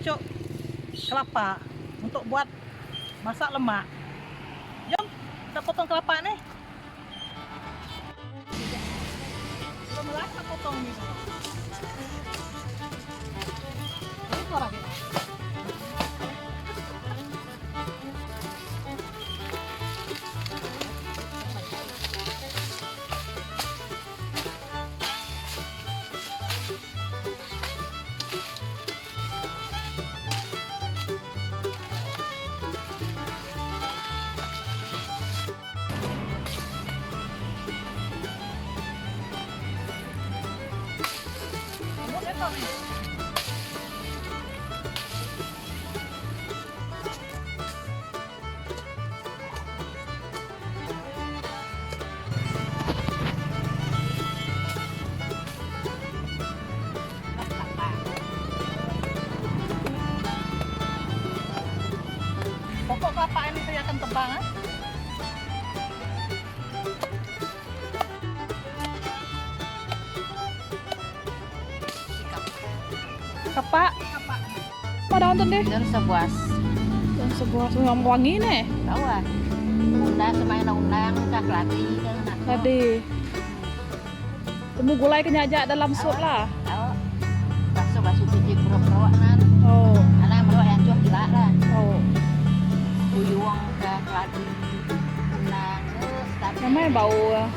pucuk kelapa untuk buat masak lemak. Jom, kita potong kelapa nih. Belum rasa potong nih. Buwas. Daun sebuah yang wangi nih. Tahu ah. Undang sumay na undang kah lagi. Tadi. Temu gulai kenyajak dalam sup lah. Tahu. Bakso bakso biji pro-pro nan. Oh. Anak melok yang cuah gila lah. Oh. Buyuang kah lagi. Undang terus tapi. Namanya bau.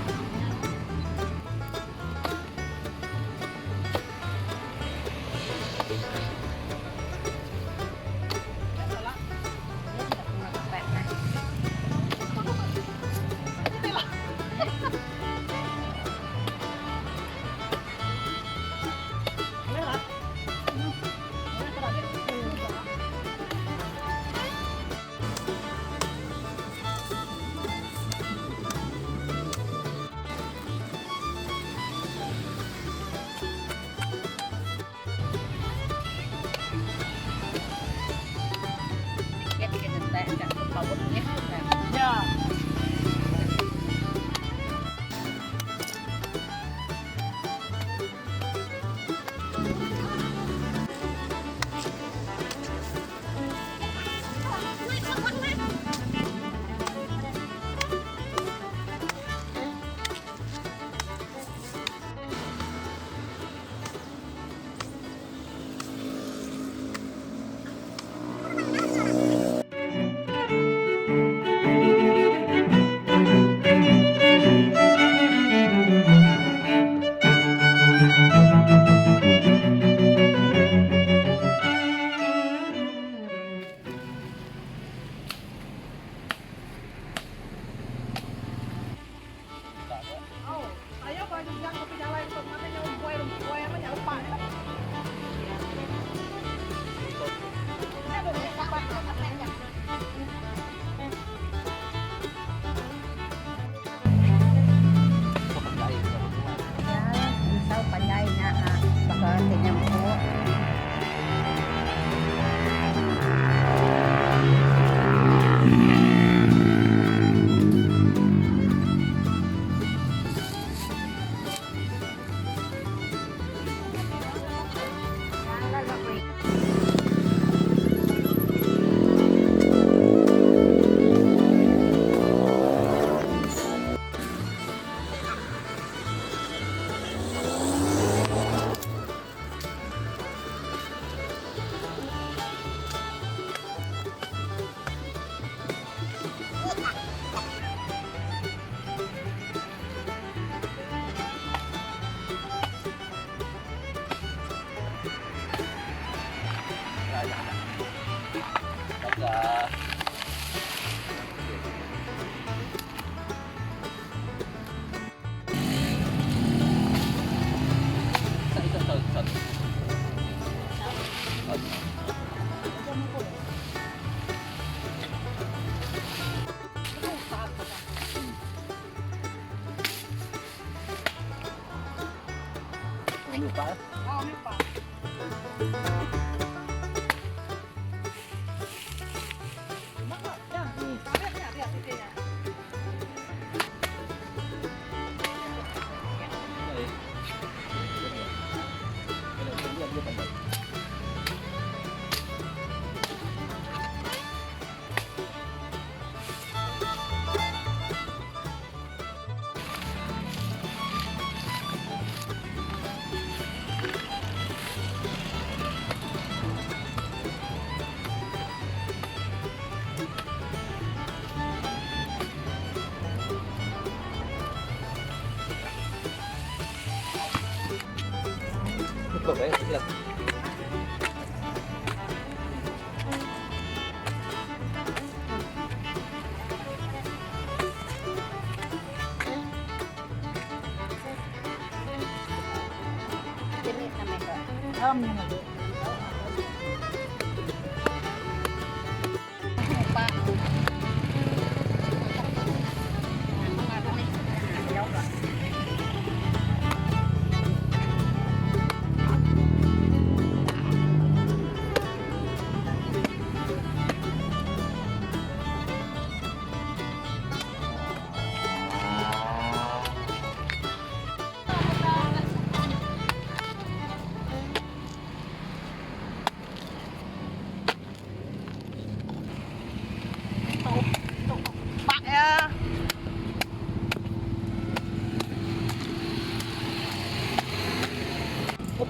108ไม่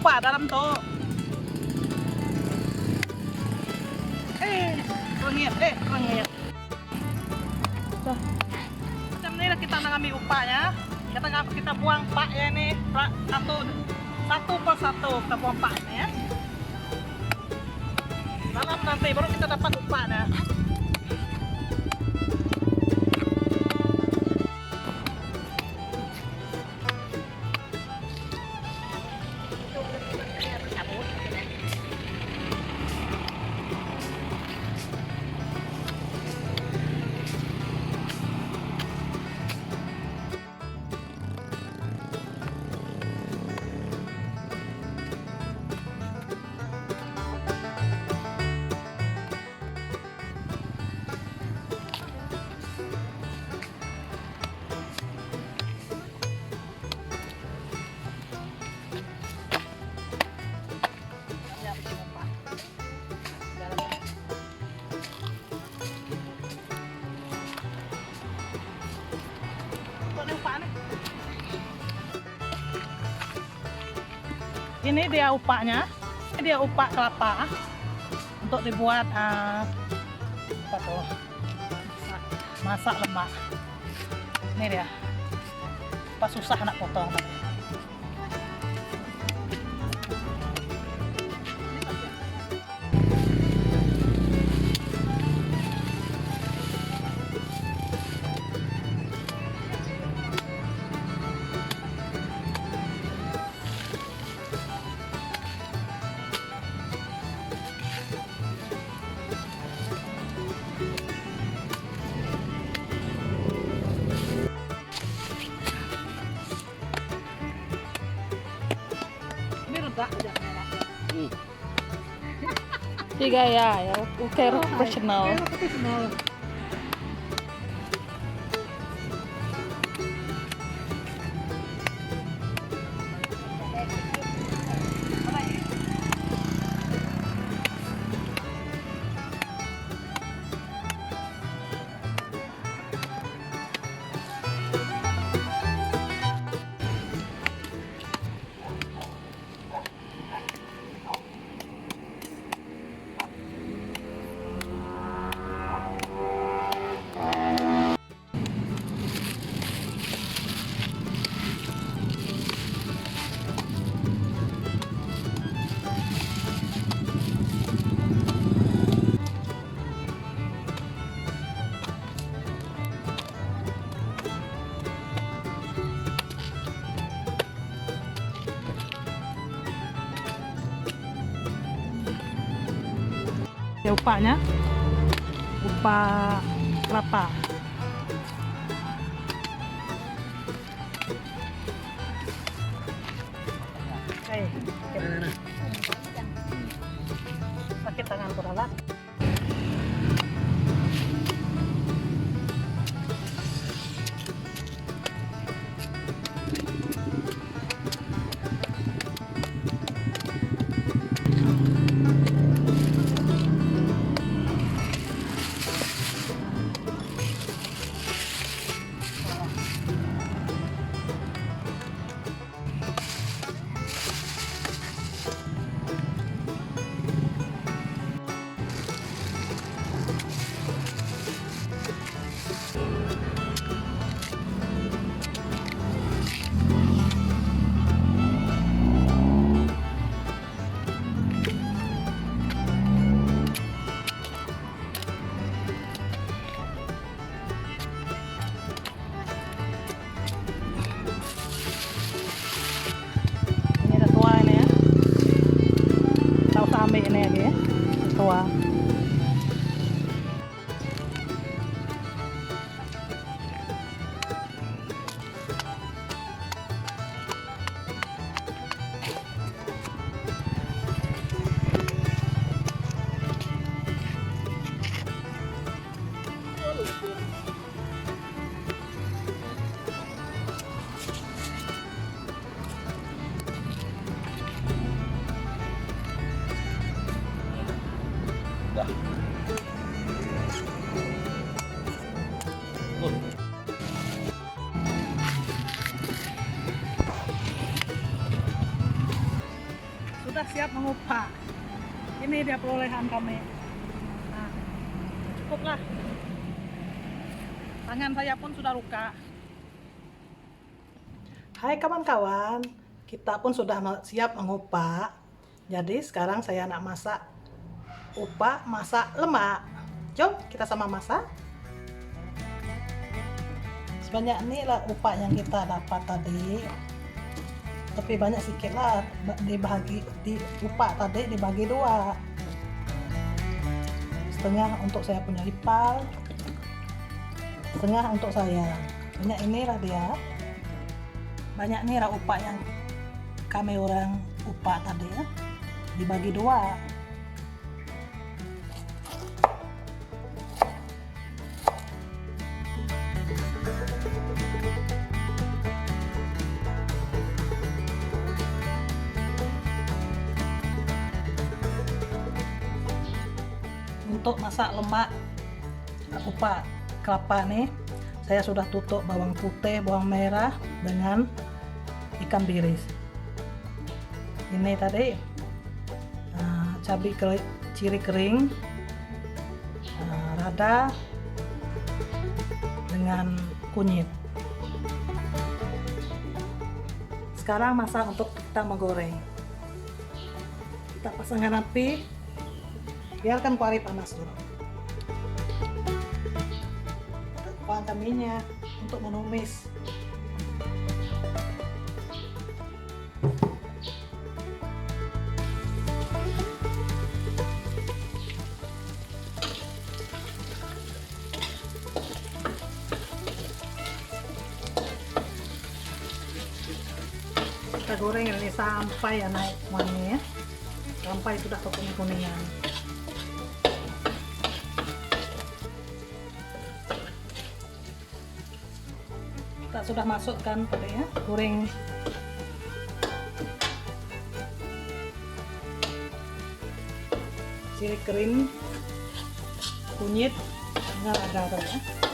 Upah dalam tuh. Eh, rengit, eh, rengit. Dah. Macam ni lah kita nak ambil upahnya. Kita kita buang pak ya ni, Pra- satu satu per satu kita buang pak ni ya. Dalam nanti baru kita dapat upahnya. Ini dia upahnya. Ini dia upah kelapa untuk dibuat ah, apa tuh masak lemak. Ini dia. Apa susah nak potong tapi. Tiga ya, ya. Oke, profesional. Kayak profesional. Ya upahnya. Upah kelapa. Ini. Sudah siap mengupak. Ini dia perolehan kami. Nah, cukuplah. Tangan saya pun sudah luka. Hai kawan-kawan, kita pun sudah siap mengupak. Jadi sekarang saya nak masak upak masak lemak. Jom kita sama masak. Sebanyak ini lah upak yang kita dapat tadi. Tapi banyak sedikit lah Ba- dibagi di upak tadi dibagi dua. Setengah untuk saya punya ipal, setengah untuk saya. Banyak inilah dia. Banyak nih lah upak yang kami orang upak tadi ya. Dibagi dua. Untuk masak lemak. Upak kelapa nih. Saya sudah tutup bawang putih bawang merah dengan ikan biris. Ini tadi uh, cabai ciri kering uh, rada dengan kunyit. Sekarang masak untuk kita menggoreng. Kita pasangkan api biarkan kuali panas dulu. Kuangkan minyak untuk menumis. Kita goreng ini sampai ya naik wangi ya. Sampai sudah kekuning kita sudah masukkan ya goreng. Ciri kering kunyit dengan ada ya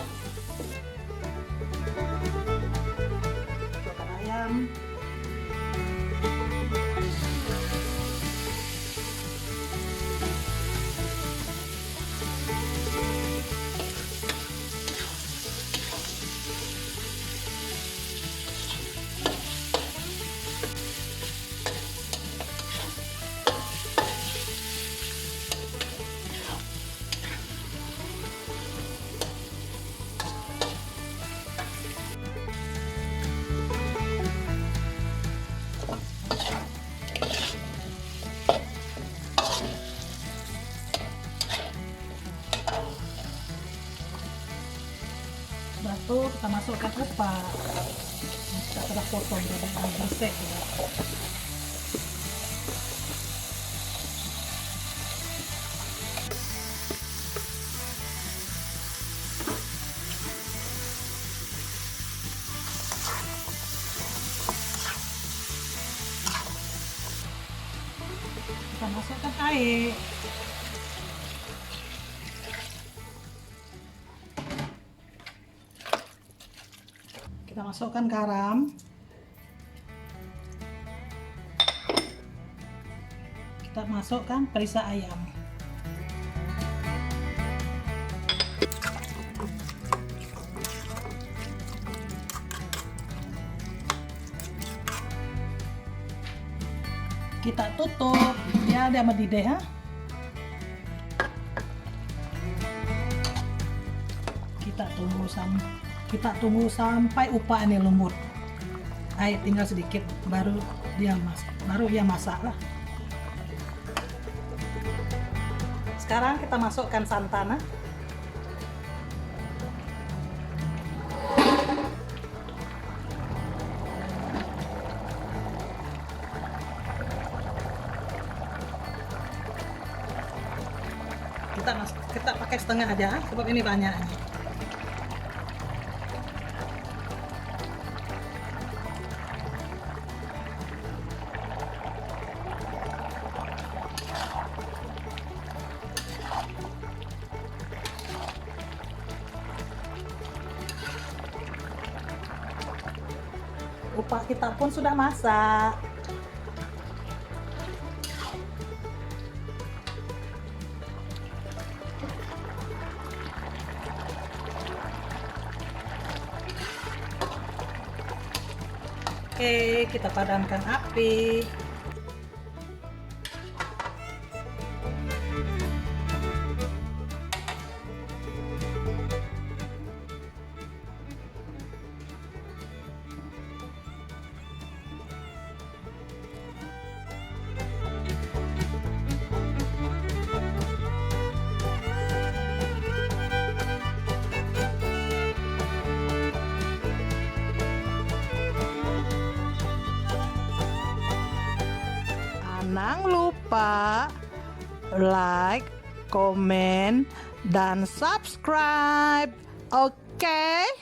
batu kita masukkan apa kita sudah potong jadi yang bersih ya. Masukkan garam. Kita masukkan perisa ayam. Kita tutup. Ya dia mendidih ya kita tunggu sampai kita tunggu sampai upah ini lembut. Air tinggal sedikit baru dia masak baru dia masak lah. Sekarang kita masukkan santana. Kita mas kita pakai setengah aja sebab ini banyak upak kita pun sudah masak. Oke, kita padamkan api. Like, komen, dan subscribe. Oke?